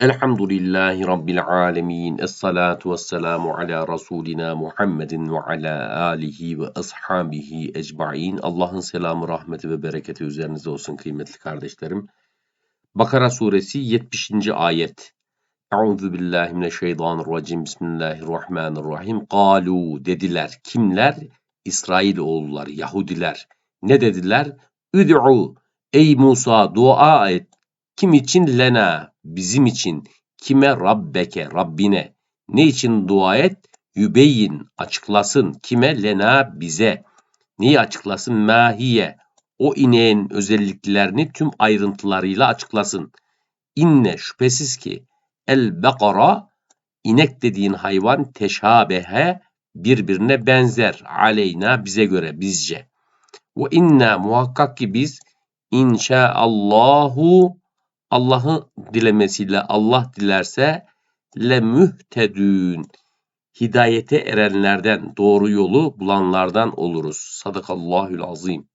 Elhamdülillahi Rabbil alemin. Esselatu vesselamu ala Resulina Muhammedin ve ala alihi ve ashabihi ecmain. Allah'ın selamı, rahmeti ve bereketi üzerinize olsun kıymetli kardeşlerim. Bakara suresi 70. ayet. Euzu billahi mineşşeytanirracim. Bismillahirrahmanirrahim. Kalu dediler. Kimler? İsrail oğulları, Yahudiler. Ne dediler? Üd'u ey Musa dua et. Kim için? Lena bizim için. Kime? Rabbeke Rabbine. Ne için dua et? Yübeyin açıklasın. Kime? Lena bize. Neyi açıklasın? Mahiye. O ineğin özelliklerini tüm ayrıntılarıyla açıklasın. İnne şüphesiz ki el bekara inek dediğin hayvan teşabehe birbirine benzer. Aleyna bize göre bizce. Ve inna muhakkak ki biz inşaallahu Allah'ın dilemesiyle Allah dilerse le mühtedün hidayete erenlerden, doğru yolu bulanlardan oluruz. Sadakallahül azim.